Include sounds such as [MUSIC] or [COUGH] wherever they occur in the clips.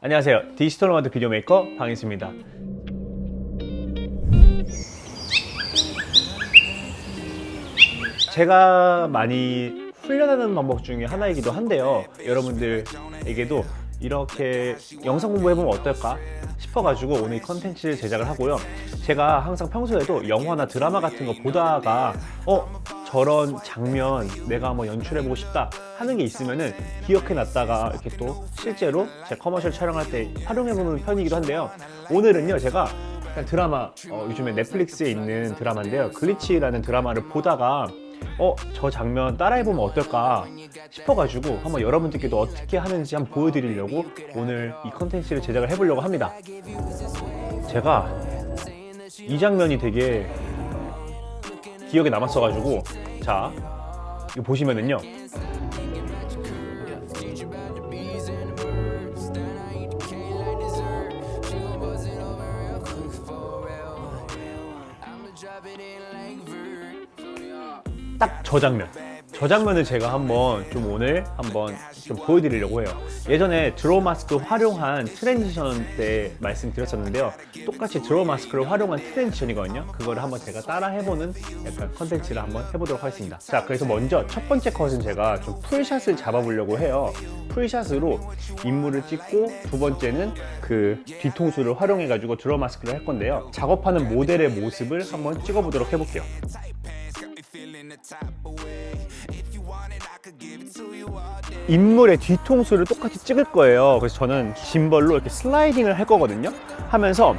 안녕하세요. 디지털 노마드 비디오 메이커 방희수입니다. 제가 많이 훈련하는 방법 중에 하나이기도 한데요. 여러분들에게도 이렇게 영상 공부해보면 어떨까 싶어가지고 오늘 이 컨텐츠를 제작을 하고요. 제가 항상 평소에도 영화나 드라마 같은 거 보다가 어 저런 장면 내가 한번 연출해보고 싶다 하는 게 있으면은 기억해놨다가 이렇게 또 실제로 제 커머셜 촬영할 때 활용해보는 편이기도 한데요. 오늘은요 제가 드라마 어, 요즘에 넷플릭스에 있는 드라마인데요. 글리치라는 드라마를 보다가 어, 저 장면 따라해보면 어떨까 싶어가지고 한번 여러분들께도 어떻게 하는지 한번 보여드리려고 오늘 이 컨텐츠를 제작을 해보려고 합니다. 제가 이 장면이 되게 기억에 남았어가지고 자, 이거 보시면은요. 딱 저 장면. 저 장면을 제가 한번 좀 오늘 한번 좀 보여드리려고 해요. 예전에 드로우 마스크 활용한 트랜지션 때 말씀드렸었는데요. 똑같이 드로우 마스크를 활용한 트랜지션이거든요. 그거를 한번 제가 따라 해보는 약간 컨텐츠를 한번 해보도록 하겠습니다. 자, 그래서 먼저 첫 번째 컷은 제가 좀 풀샷을 잡아보려고 해요. 풀샷으로 인물을 찍고 두 번째는 그 뒤통수를 활용해가지고 드로우 마스크를 할 건데요. 작업하는 모델의 모습을 한번 찍어보도록 해볼게요. 인물의 뒤통수를 똑같이 찍을 거예요. 그래서 저는 짐벌로 이렇게 슬라이딩을 할 거거든요. 하면서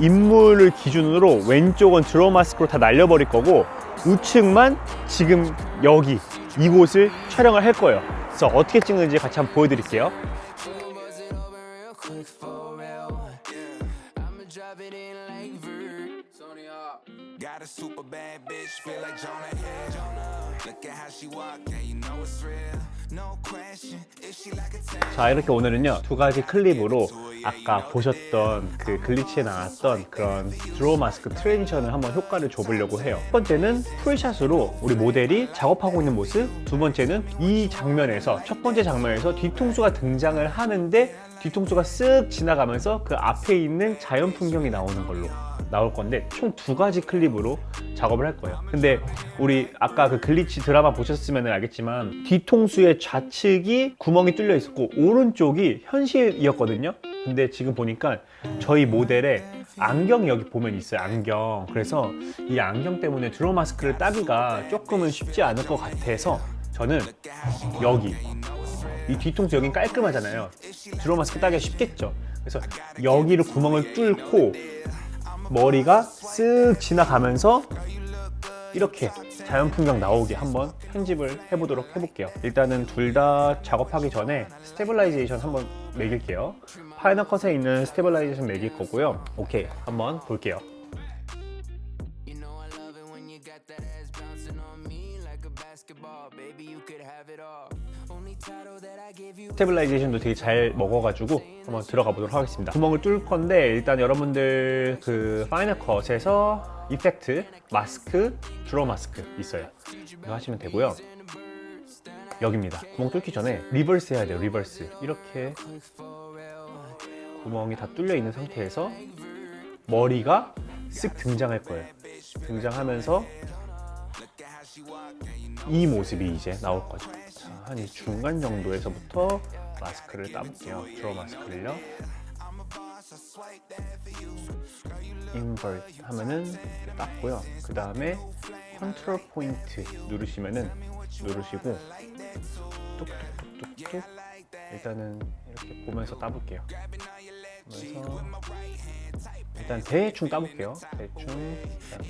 인물을 기준으로 왼쪽은 드로우 마스크로 다 날려버릴 거고 우측만 지금 여기 이곳을 촬영을 할 거예요. 그래서 어떻게 찍는지 같이 한번 보여드릴게요. 자 이렇게 오늘은요 두 가지 클립으로 아까 보셨던 그 글리치에 나왔던 그런 드로우 마스크 트랜지션을 한번 효과를 줘보려고 해요. 첫 번째는 풀샷으로 우리 모델이 작업하고 있는 모습. 두 번째는 이 장면에서 첫 번째 장면에서 뒤통수가 등장을 하는데 뒤통수가 쓱 지나가면서 그 앞에 있는 자연 풍경이 나오는 걸로 나올 건데 총 두 가지 클립으로 작업을 할 거예요. 근데 우리 아까 그 글리치 드라마 보셨으면 알겠지만 뒤통수의 좌측이 구멍이 뚫려 있었고 오른쪽이 현실이었거든요. 근데 지금 보니까 저희 모델의 안경이 여기 보면 있어요. 안경. 그래서 이 안경 때문에 드로 마스크를 따기가 조금은 쉽지 않을 것 같아서 저는 여기 이 뒤통수 여긴 깔끔하잖아요. 드로 마스크 따기가 쉽겠죠. 그래서 여기를 구멍을 뚫고 머리가 쓱 지나가면서 이렇게 자연 풍경 나오게 한번 편집을 해보도록 해볼게요. 일단은 둘 다 작업하기 전에 스테빌라이제이션 한번 매길게요. 파이널 컷에 있는 스테빌라이제이션 매길 거고요. 오케이, 한번 볼게요. 스테빌라이제이션도 되게 잘 먹어가지고 한번 들어가 보도록 하겠습니다. 구멍을 뚫을 건데 일단 여러분들 그 파이널 컷에서 이펙트, 마스크, 드로 마스크 있어요. 이거 하시면 되고요. 여기입니다. 구멍 뚫기 전에 리버스 해야 돼요. 리버스. 이렇게 구멍이 다 뚫려 있는 상태에서 머리가 쓱 등장할 거예요. 등장하면서 이 모습이 이제 나올 거죠. 자, 한이 중간 정도에서부터 마스크를 따볼게요. 드로 마스크를요. 인버트 하면은 땄고요. 그 다음에 컨트롤 포인트 누르시면은 누르시고 뚝뚝뚝뚝뚝 일단은 이렇게 보면서 따볼게요. 보면서 일단 대충 따볼게요. 대충 일단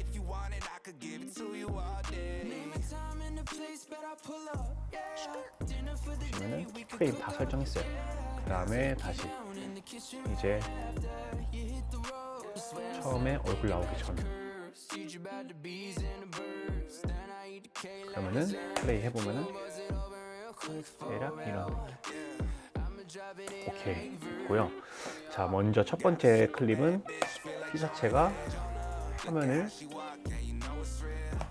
보시면은 프레임 다 설정했어요. 그 다음에 다시 이제 처음에 얼굴 나오기 전 Teach you about the bees and the birds. Then I eat the K like 그러면은 플레이 해보면은 대략 이런 오케이 됐고요. 자 먼저 첫 번째 클립은 피사체가 화면을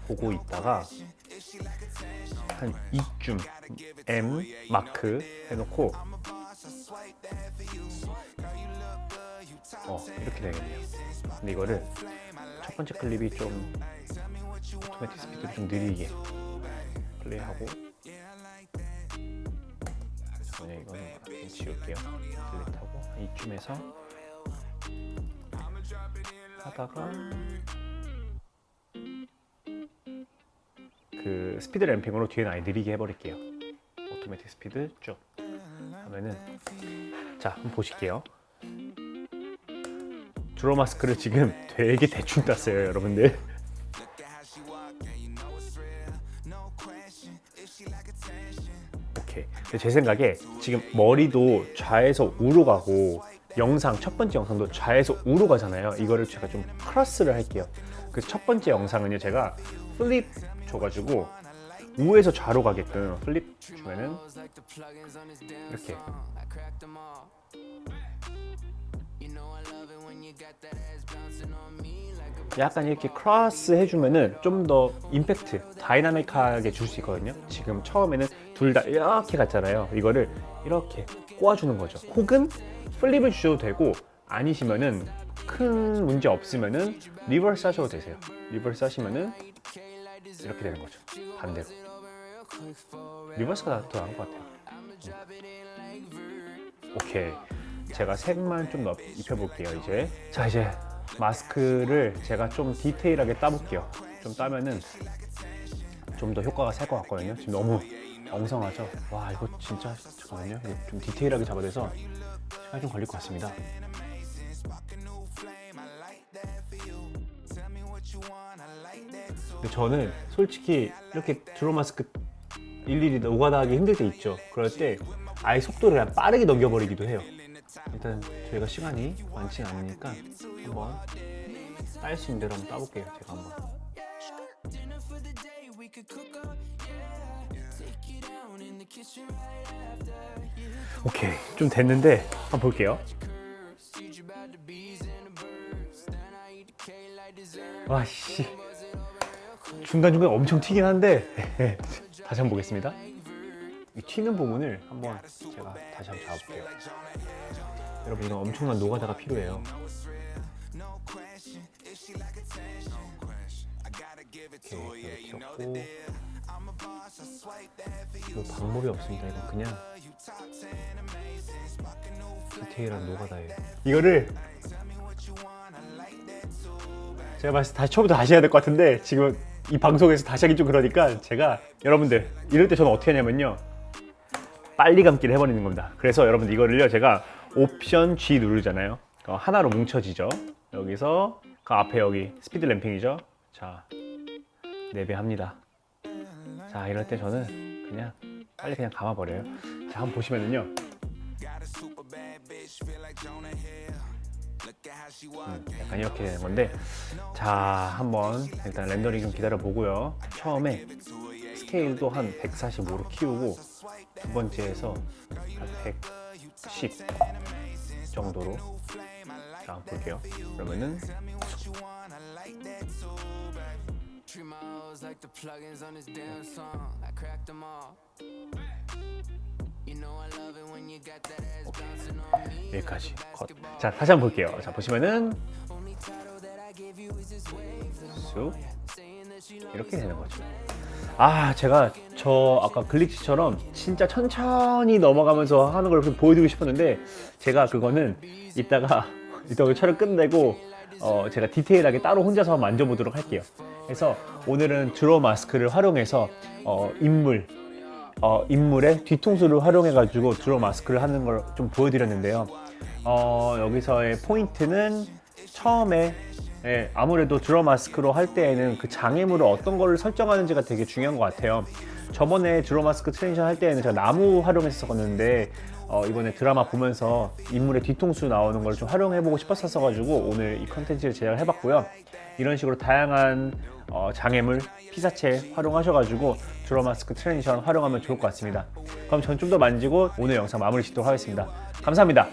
보고 있다가 한 이쯤 M 마크 해놓고 어 이렇게 되겠네요. 근데 이거를 첫 번째 클립이 좀 오토매틱 스피드를 좀 느리게 플레이하고 잠깐만요 이거는 좀 지울게요. 딜리트하고 이쯤에서 하다가 그 스피드 램핑으로 뒤에는 아예 느리게 해버릴게요. 오토매틱 스피드 쭉 하면은 자 한번 보실게요. 드로 마스크를 지금 되게 대충 땄어요, 여러분들. 오케이. 제 생각에 지금 머리도 좌에서 우로 가고 영상 첫 번째 영상도 좌에서 우로 가잖아요. 이거를 제가 좀 크로스를 할게요. 그 첫 번째 영상은요, 제가 플립 줘가지고 우에서 좌로 가게끔 플립 주면은 이렇게 약간 이렇게 크로스 해주면은 좀 더 임팩트, 다이나믹하게 줄 수 있거든요. 지금 처음에는 둘 다 이렇게 갔잖아요. 이거를 이렇게 꼬아주는 거죠. 혹은 플립을 주셔도 되고 아니시면은 큰 문제 없으면은 리버스 하셔도 되세요. 리버스 하시면은 이렇게 되는 거죠. 반대로. 리버스가 더 나은 것 같아요. 음. 오케이. 제가 색만 좀 넣- 입혀볼게요, 이제. 자, 이제 마스크를 제가 좀 디테일하게 따볼게요. 좀 따면은 좀 더 효과가 셀 것 같거든요. 지금 너무 엉성하죠? 와, 이거 진짜, 잠깐만요. 좀 디테일하게 잡아내서 시간이 좀 걸릴 것 같습니다. 근데 저는 솔직히 이렇게 드로 마스크 일일이 노가다 하기 힘들 때 있죠. 그럴 때 아예 속도를 그냥 빠르게 넘겨버리기도 해요. 일단 저희가 시간이 많지 않으니까 한번 딸 수 있는 대로 한번 따볼게요. 제가 한번. 오케이. 좀 됐는데 한번 볼게요. teach you about the bees and the birds. Then I eat the cake like dessert. 와, 씨. 중간중간 엄청 튀긴 한데 [LAUGHS] 다시 한번 보겠습니다. 이 튀는 부분을 한번 제가 다시 한번 잡아볼게요. 여러분 이건 엄청난 노가다가 필요해요. 이렇게 뭐 방법이 없습니다. 이건 그냥 디테일한 노가다예요. 이거를 제가 봤을 때 다시 처음부터 다시 해야 될 것 같은데 지금 이 방송에서 다시 하기 좀 그러니까 제가 여러분들 이럴 때 저는 어떻게 하냐면요. 빨리 감기를 해버리는 겁니다. 그래서 여러분들 이거를요 제가 옵션 G 누르잖아요. 어, 하나로 뭉쳐지죠. 여기서 그 앞에 여기 스피드 램핑이죠. 자 4배 합니다. 자 이럴 때 저는 그냥 빨리 그냥 감아버려요. 자 한번 보시면은요 약간 이렇게 되는 건데 자 한번 일단 렌더링 좀 기다려 보고요 처음에 스케일도 한 145로 키우고 두 번째에서 한 110 정도로 자 볼게요 그러면은 hoes like the plugins on this damn song. I cracked them all. 여기까지 컷. 자 다시 한번 볼게요 자 보시면은. 쑥 이렇게 되는 거죠. 아, 제가 저 아까 글리치처럼 진짜 천천히 넘어가면서 하는 걸 보여드리고 싶었는데 제가 그거는 이따가 [LAUGHS] 이따가 촬영 끝내고 어, 제가 디테일하게 따로 혼자서 만져보도록 할게요. 그래서 오늘은 드로 마스크를 활용해서 어, 인물 어, 인물의 뒤통수를 활용해 가지고 드로 마스크를 하는 걸 좀 보여드렸는데요. 어, 여기서의 포인트는 처음에 예, 아무래도 드러 마스크로 할 때에는 그 장애물을 어떤 거를 설정하는지가 되게 중요한 것 같아요. 저번에 드러 마스크 트레이션 할 때에는 제가 나무 활용했었는데 어, 이번에 드라마 보면서 인물의 뒤통수 나오는 걸 좀 활용해보고 싶었어가지고 오늘 이 컨텐츠를 제작을 해봤고요. 이런 식으로 다양한 어, 장애물, 피사체 활용하셔가지고 드러 마스크 트레이션 활용하면 좋을 것 같습니다. 그럼 전 좀 더 만지고 오늘 영상 마무리 짓도록 하겠습니다. 감사합니다.